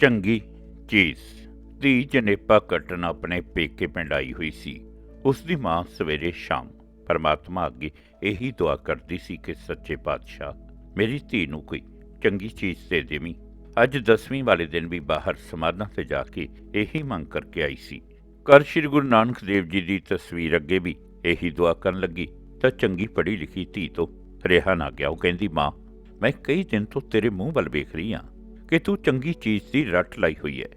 ਚੰਗੀ ਚੀਜ਼। ਧੀ ਜਨੇਪਾ ਕੱਟਣ ਆਪਣੇ ਪੇਕੇ ਪਿੰਡ ਆਈ ਹੋਈ ਸੀ। ਉਸ ਦੀ ਮਾਂ ਸਵੇਰੇ ਸ਼ਾਮ ਪਰਮਾਤਮਾ ਅੱਗੇ ਇਹੀ ਦੁਆ ਕਰਦੀ ਸੀ ਕਿ ਸੱਚੇ ਪਾਤਸ਼ਾਹ, ਮੇਰੀ ਧੀ ਨੂੰ ਕੋਈ ਚੰਗੀ ਚੀਜ਼ ਦੇ ਦੇਵੀਂ। ਅੱਜ 10ਵੀਂ ਵਾਲੇ ਦਿਨ ਵੀ ਬਾਹਰ ਸਮਾਧਾਂ ਤੇ ਜਾ ਕੇ ਇਹੀ ਮੰਗ ਕਰਕੇ ਆਈ ਸੀ। ਕਰ ਸ੍ਰੀ ਗੁਰੂ ਨਾਨਕ ਦੇਵ ਜੀ ਦੀ ਤਸਵੀਰ ਅੱਗੇ ਵੀ ਇਹੀ ਦੁਆ ਕਰਨ ਲੱਗੀ। ਤਾਂ ਚੰਗੀ ਪੜ੍ਹੀ ਲਿਖੀ ਧੀ ਤੋਂ ਰਿਹਾ ਨਾ ਗਿਆ। ਉਹ ਕਹਿੰਦੀ, ਮਾਂ, ਮੈਂ ਕਈ ਦਿਨ ਤੋਂ ਤੇਰੇ ਮੂੰਹ ਵੱਲ ਵੇਖ ਰਹੀ ਹਾਂ। ਕਿ ਤੂੰ ਚੰਗੀ ਚੀਜ਼ ਦੀ ਰੱਟ ਲਾਈ ਹੋਈ ਹੈ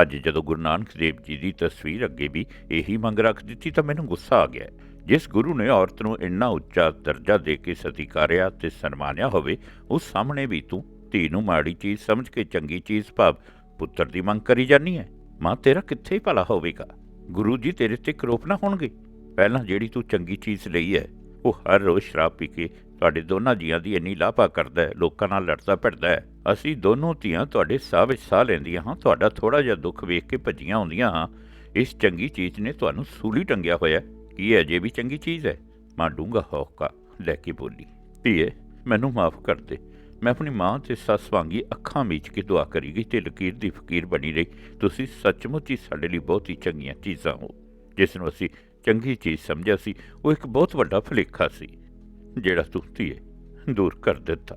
ਅੱਜ ਜਦੋਂ ਗੁਰੂ ਨਾਨਕ ਦੇਵ ਜੀ ਦੀ ਤਸਵੀਰ ਅੱਗੇ ਵੀ ਇਹੀ ਮੰਗ ਰੱਖ ਦਿੱਤੀ ਤਾਂ ਮੈਨੂੰ ਗੁੱਸਾ ਆ ਗਿਆ। ਜਿਸ ਗੁਰੂ ਨੇ ਔਰਤ ਨੂੰ ਇੰਨਾ ਉੱਚਾ ਦਰਜਾ ਦੇ ਕੇ ਸਤਿਕਾਰਿਆ ਤੇ ਸਨਮਾਨਿਆ ਹੋਵੇ, ਉਸ ਸਾਹਮਣੇ ਵੀ ਤੂੰ ਧੀ ਨੂੰ ਮਾੜੀ ਚੀਜ਼ ਸਮਝ ਕੇ ਚੰਗੀ ਚੀਜ਼ ਭਾਵ ਪੁੱਤਰ ਦੀ ਮੰਗ ਕਰੀ ਜਾਨੀ ਹੈ ਮਾਂ, ਤੇਰਾ ਕਿੱਥੇ ਹੀ ਭਲਾ ਹੋਵੇਗਾ? ਗੁਰੂ ਜੀ ਤੇਰੇ ਤੇ ਕਰੋਪ ਨਾ ਹੋਣਗੇ। ਪਹਿਲਾਂ ਜਿਹੜੀ ਤੂੰ ਚੰਗੀ ਚੀਜ਼ ਲਈ ਹੈ ਉਹ ਹਰ ਰੋਜ਼ ਸ਼ਰਾਬ ਪੀ ਕੇ ਤੁਹਾਡੇ ਦੋਨਾਂ ਜੀਆਂ ਦੀ ਇੰਨੀ ਲਾਪਾ ਕਰਦਾ ਹੈ, ਲੋਕਾਂ ਨਾਲ ਲੜਦਾ ਭਿੜਦਾ ਹੈ। ਅਸੀਂ ਦੋਨੋਂ ਧੀਆਂ ਤੁਹਾਡੇ ਸਾਹ ਵਿੱਚ ਸਾਹ ਲੈਂਦੀਆਂ ਹਾਂ, ਤੁਹਾਡਾ ਥੋੜਾ ਜਿਹਾ ਦੁੱਖ ਵੇਖ ਕੇ ਭੱਜੀਆਂ ਆਉਂਦੀਆਂ ਹਾਂ। ਇਸ ਚੰਗੀ ਚੀਜ਼ ਨੇ ਤੁਹਾਨੂੰ ਸੂਲੀ ਟੰਗਿਆ ਹੋਇਆ ਕੀ ਹੈ ਜੇ ਵੀ ਚੰਗੀ ਚੀਜ਼ ਹੈ? ਮਾਂ ਡੂੰਗਾ ਹੌਕਾ ਲੈ ਕੇ ਬੋਲੀ, ਧੀਏ, ਮੈਨੂੰ ਮਾਫ ਕਰ ਦੇ। ਮੈਂ ਆਪਣੀ ਮਾਂ ਤੇ ਸੱਸ ਵਾਂਗੀ ਅੱਖਾਂ ਮੀਚ ਕੇ ਦੁਆ ਕਰੀ ਗਈ ਤੇ ਲਕੀਰ ਦੀ ਫਕੀਰ ਬਣੀ ਰਹੀ। ਤੁਸੀਂ ਸੱਚਮੁੱਚ ਹੀ ਸਾਡੇ ਲਈ ਬਹੁਤ ਹੀ ਚੰਗੀਆਂ ਚੀਜ਼ਾਂ ਹੋ। ਜਿਸ ਨੂੰ ਅਸੀਂ ਚੰਗੀ ਚੀਜ਼ ਸਮਝਿਆ ਸੀ, ਉਹ ਇੱਕ ਬਹੁਤ ਵੱਡਾ ਭੁਲੇਖਾ ਸੀ, ਜਿਹੜਾ ਤੂੰ ਧੀਏ ਦੂਰ ਕਰ ਦਿੱਤਾ।